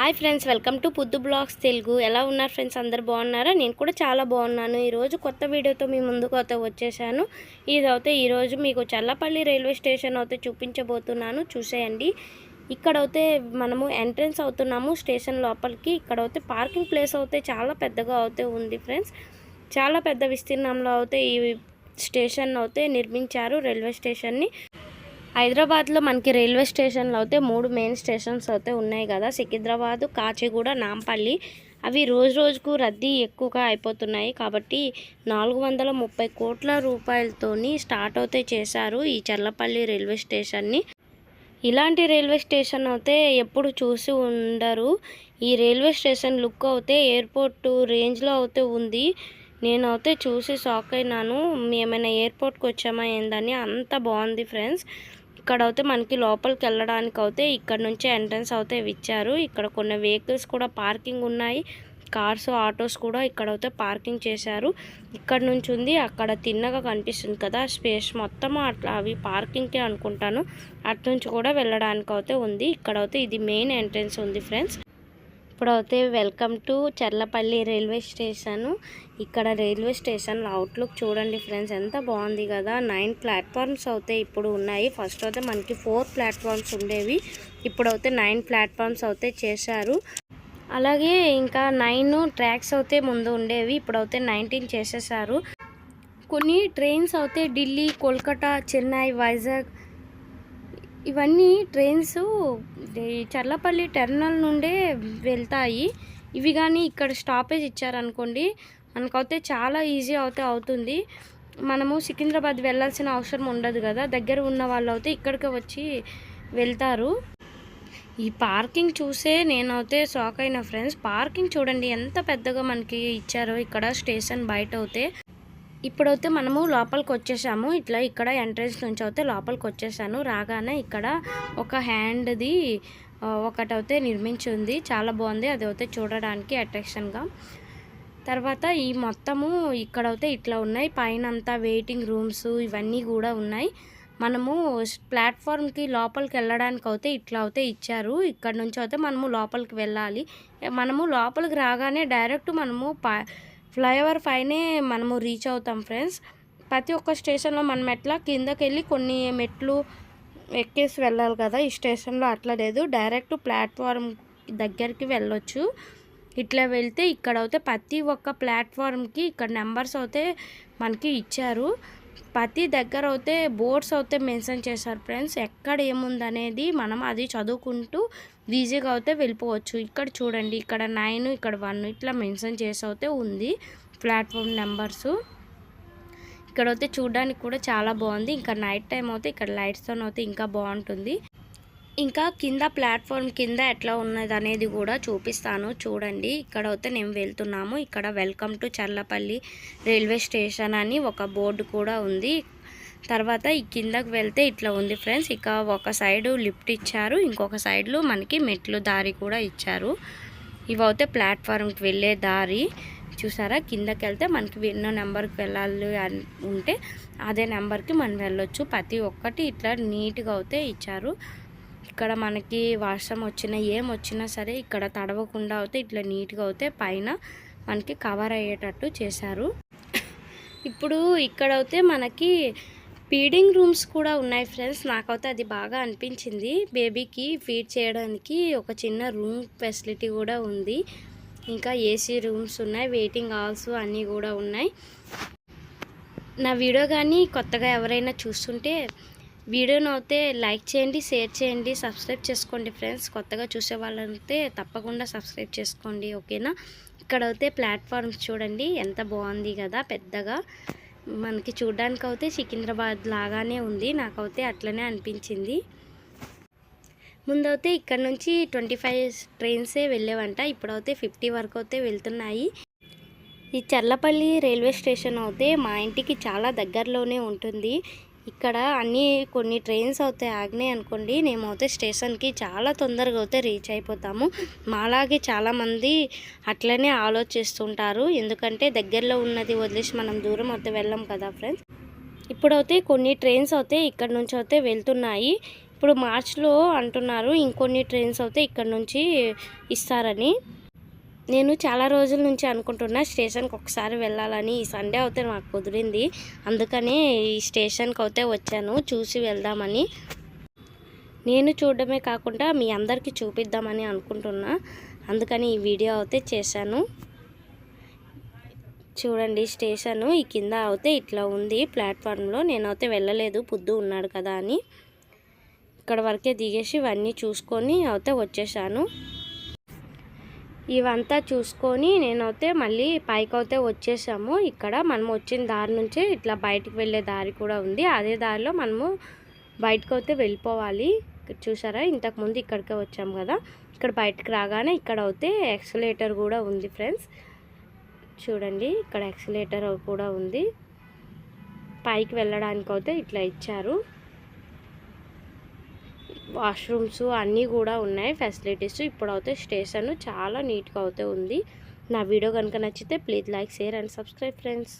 Hi friends welcome to Puddu blogs Telugu. ఎలా ఉన్నారు friends? అందరు బాగున్నారా? నేను కూడా చాలా బాగున్నాను. ఈరోజు కొత్త వీడియోతో మీ ముందుకు అయితే వచ్చేసాను. ఇది అయితే ఈరోజు మీకు చల్లపల్లి రైల్వే స్టేషన్ అయితే చూపించబోతున్నాను. చూసేయండి. ఇక్కడైతే మనము ఎంట్రన్స్ అవుతున్నాము స్టేషన్ లోపలికి. ఇక్కడైతే పార్కింగ్ ప్లేస్ అయితే చాలా పెద్దగా అయితే ఉంది ఫ్రెండ్స్. చాలా పెద్ద విస్తీర్ణంలో అయితే ఈ స్టేషన్ అయితే నిర్మించారు రైల్వే స్టేషన్ని. హైదరాబాద్లో మనకి రైల్వే స్టేషన్లో అయితే మూడు మెయిన్ స్టేషన్స్ అయితే ఉన్నాయి కదా. సికింద్రాబాద్ కాచిగూడ నాంపల్లి. అవి రోజు రోజుకు రద్దీ ఎక్కువగా అయిపోతున్నాయి కాబట్టి నాలుగు వందల ముప్పై కోట్ల రూపాయలతోని స్టార్ట్ అయితే చేశారు ఈ చల్లపల్లి రైల్వే స్టేషన్ని. ఇలాంటి రైల్వే స్టేషన్ అయితే ఎప్పుడు చూసి ఉండరు. ఈ రైల్వే స్టేషన్ లుక్ అయితే ఎయిర్పోర్ట్ రేంజ్లో అయితే ఉంది. నేనైతే చూసి షాక్ అయినాను. మేమైనా ఎయిర్పోర్ట్కి వచ్చామా ఏందని అంత బాగుంది ఫ్రెండ్స్. ఇక్కడ అయితే మనకి లోపలికి వెళ్ళడానికి అయితే ఇక్కడ నుంచి ఎంట్రన్స్ అయితే ఇచ్చారు. ఇక్కడ కొన్ని వెహికల్స్ కూడా పార్కింగ్ ఉన్నాయి. కార్స్ ఆటోస్ కూడా ఇక్కడ అయితే పార్కింగ్ చేశారు. ఇక్కడ నుంచి ఉంది. అక్కడ తిన్నగా కనిపిస్తుంది కదా. స్పేస్ మొత్తం అట్లా అవి పార్కింగ్కే అనుకుంటాను. అటు నుంచి కూడా వెళ్ళడానికి అయితే ఉంది. ఇక్కడ అయితే ఇది మెయిన్ ఎంట్రన్స్ ఉంది ఫ్రెండ్స్. ఇప్పుడైతే welcome to Charlapalli railway station. ఇక్కడ రైల్వే స్టేషన్ అవుట్లుక్ చూడండి ఫ్రెండ్స్ ఎంత బాగుంది కదా. నైన్ ప్లాట్ఫామ్స్ అయితే ఇప్పుడు ఉన్నాయి. ఫస్ట్ అయితే మనకి ఫోర్ ప్లాట్ఫామ్స్ ఉండేవి. ఇప్పుడైతే నైన్ ప్లాట్ఫామ్స్ అయితే చేశారు. అలాగే ఇంకా నైన్ ట్రాక్స్ అయితే ముందు ఉండేవి. ఇప్పుడైతే నైన్టీన్ చేసేసారు. కొన్ని ట్రైన్స్ అయితే ఢిల్లీ కోల్కతా చెన్నై వైజాగ్ ఇవన్నీ ట్రైన్స్ చర్లపల్లి టెర్మినల్ నుండే వెళ్తాయి. ఇవి కానీ ఇక్కడ స్టాపేజ్ ఇచ్చారనుకోండి మనకైతే చాలా ఈజీ అయితే అవుతుంది. మనము సికింద్రాబాద్ వెళ్ళాల్సిన అవసరం ఉండదు కదా దగ్గర ఉన్న వాళ్ళు అయితే ఇక్కడికి వచ్చి వెళ్తారు. ఈ పార్కింగ్ చూసే నేనైతే షాక్ అయిన ఫ్రెండ్స్ పార్కింగ్ చూడండి ఎంత పెద్దగా మనకి ఇచ్చారో ఇక్కడ స్టేషన్ బయట అయితే ఇప్పుడైతే మనము లోపలికి వచ్చేసాము ఇట్లా ఇక్కడ ఎంట్రన్స్ నుంచి అయితే లోపలికి వచ్చేసాను రాగానే ఇక్కడ ఒక హ్యాండ్ది ఒకటైతే నిర్మించి ఉంది చాలా బాగుంది. అది అయితే చూడడానికి అట్రాక్షన్గా. తర్వాత ఈ మొత్తము ఇక్కడైతే ఇట్లా ఉన్నాయి. పైన అంతా వెయిటింగ్ రూమ్స్ ఇవన్నీ కూడా ఉన్నాయి. మనము ప్లాట్ఫామ్కి లోపలికి వెళ్ళడానికి అయితే ఇట్లా అయితే ఇచ్చారు. ఇక్కడ నుంచి అయితే మనము లోపలికి వెళ్ళాలి. మనము లోపలికి రాగానే డైరెక్ట్ మనము ఫ్లైఓవర్ పైనే మనము రీచ్ అవుతాం ఫ్రెండ్స్. ప్రతి ఒక్క స్టేషన్లో మనం ఎట్లా కిందకి వెళ్ళి కొన్ని మెట్లు ఎక్కేసి వెళ్ళాలి కదా ఈ స్టేషన్లో అట్లా లేదు. డైరెక్ట్ ప్లాట్ఫామ్ దగ్గరికి వెళ్ళొచ్చు. ఇట్లా వెళ్తే ఇక్కడ అయితే ప్రతి ఒక్క ప్లాట్ఫామ్కి ఇక్కడ నెంబర్స్ అయితే మనకి ఇచ్చారు. ప్రతి దగ్గర అయితే బోర్డ్స్ అయితే మెన్షన్ చేశారు ఫ్రెండ్స్. ఎక్కడ ఏముందనేది మనం అది చదువుకుంటూ ఈజీగా అయితే వెళ్ళిపోవచ్చు. ఇక్కడ చూడండి ఇక్కడ నైన్ ఇక్కడ వన్ ఇట్లా మెన్షన్ చేసి అయితే ఉంది ప్లాట్ఫామ్ నెంబర్స్. ఇక్కడ అయితే చూడడానికి కూడా చాలా బాగుంది. ఇంకా నైట్ టైం అయితే ఇక్కడ లైట్స్తో అయితే ఇంకా బాగుంటుంది. ఇంకా కింద ప్లాట్ఫామ్ కింద ఎట్లా ఉన్నది అనేది కూడా చూపిస్తాను. చూడండి ఇక్కడ అయితే మేము వెళ్తున్నాము. ఇక్కడ welcome to Charlapalli railway station అని ఒక బోర్డు కూడా ఉంది. తర్వాత ఈ కిందకు వెళ్తే ఇట్లా ఉంది ఫ్రెండ్స్. ఇక ఒక సైడు లిఫ్ట్ ఇచ్చారు. ఇంకొక సైడ్లో మనకి మెట్లు దారి కూడా ఇచ్చారు. ఇవైతే ప్లాట్ఫామ్కి వెళ్ళే దారి. చూసారా? కిందకి వెళ్తే మనకి ఎన్నో నెంబర్కి వెళ్ళాలి ఉంటే అదే నెంబర్కి మనం వెళ్ళొచ్చు. ప్రతి ఒక్కటి ఇట్లా నీట్గా అయితే ఇచ్చారు. ఇక్కడ మనకి వర్షం వచ్చినా ఏం వచ్చినా సరే ఇక్కడ తడవకుండా అయితే ఇట్లా నీట్గా అయితే పైన మనకి కవర్ అయ్యేటట్టు చేశారు. ఇప్పుడు ఇక్కడైతే మనకి ఫీడింగ్ రూమ్స్ కూడా ఉన్నాయి ఫ్రెండ్స్. నాకైతే అది బాగా అనిపించింది. బేబీకి ఫీడ్ చేయడానికి ఒక చిన్న రూమ్ ఫెసిలిటీ కూడా ఉంది. ఇంకా ఏసీ రూమ్స్ ఉన్నాయి వెయిటింగ్ హాల్స్ అన్నీ కూడా ఉన్నాయి. నా వీడియో కానీ కొత్తగా ఎవరైనా చూస్తుంటే వీడియోను అయితే లైక్ చేయండి షేర్ చేయండి సబ్స్క్రైబ్ చేసుకోండి ఫ్రెండ్స్. కొత్తగా చూసే వాళ్ళైతే తప్పకుండా సబ్స్క్రైబ్ చేసుకోండి ఓకేనా? ఇక్కడ అయితే ప్లాట్ఫామ్స్ చూడండి ఎంత బాగుంది కదా పెద్దగా. మనకి చూడడానికి అయితే సికింద్రాబాద్ లాగానే ఉంది నాకైతే అట్లనే అనిపించింది. ముందైతే ఇక్కడ నుంచి ట్వంటీ ఫైవ్ ట్రైన్సే వెళ్ళేవంట ఇప్పుడైతే ఫిఫ్టీ వరకు అయితే వెళ్తున్నాయి. ఈ చర్లపల్లి రైల్వే స్టేషన్ అయితే మా ఇంటికి చాలా దగ్గరలోనే ఉంటుంది. ఇక్కడ అన్ని కొన్ని ట్రైన్స్ అయితే ఆగినాయి అనుకోండి మేమైతే స్టేషన్కి చాలా తొందరగా అయితే రీచ్ అయిపోతాము. మాలాగే చాలామంది అట్లనే ఆలోచిస్తుంటారు. ఎందుకంటే దగ్గరలో ఉన్నది వదిలేసి మనం దూరం అయితే వెళ్ళాం కదా ఫ్రెండ్స్. ఇప్పుడైతే కొన్ని ట్రైన్స్ అయితే ఇక్కడ నుంచి అయితే వెళ్తున్నాయి. ఇప్పుడు మార్చ్లో అంటున్నారు ఇంకొన్ని ట్రైన్స్ అయితే ఇక్కడ నుంచి ఇస్తారని. నేను చాలా రోజుల నుంచి అనుకుంటున్నా స్టేషన్కి ఒకసారి వెళ్ళాలని. ఈ సండే అయితే నాకు కుదిరింది. అందుకనే ఈ స్టేషన్కి అయితే వచ్చాను. చూసి వెళ్దామని. నేను చూడడమే కాకుండా మీ అందరికీ చూపిద్దామని అనుకుంటున్నా. అందుకని ఈ వీడియో అయితే చేశాను. చూడండి స్టేషను. ఈ కింద అయితే ఇట్లా ఉంది. ప్లాట్ఫామ్లో నేనైతే వెళ్ళలేదు. పొద్దు ఉన్నాడు కదా అని. ఇక్కడ వరకే దిగేసి ఇవన్నీ చూసుకొని అయితే వచ్చేసాను. ఇవంతా చూసుకొని నేనైతే మళ్ళీ పైకి అయితే వచ్చేసాము. ఇక్కడ మనం వచ్చిన దారి నుంచి ఇట్లా బయటకు వెళ్ళే దారి కూడా ఉంది. అదే దారిలో మనము బయటకు అయితే వెళ్ళిపోవాలి. చూసారా? ఇంతకుముందు ఇక్కడికే వచ్చాము కదా. ఇక్కడ బయటకు రాగానే ఇక్కడ అయితే ఎక్సలేటర్ కూడా ఉంది ఫ్రెండ్స్. చూడండి ఇక్కడ ఎక్సలేటర్ కూడా ఉంది. పైకి వెళ్ళడానికి అయితే ఇట్లా ఇచ్చారు. వాష్రూమ్స్ అన్నీ కూడా ఉన్నాయి ఫెసిలిటీస్ ఇప్పుడైతే స్టేషన్ చాలా నీట్గా అయితే ఉంది. నా వీడియో కనుక నచ్చితే please like share and subscribe friends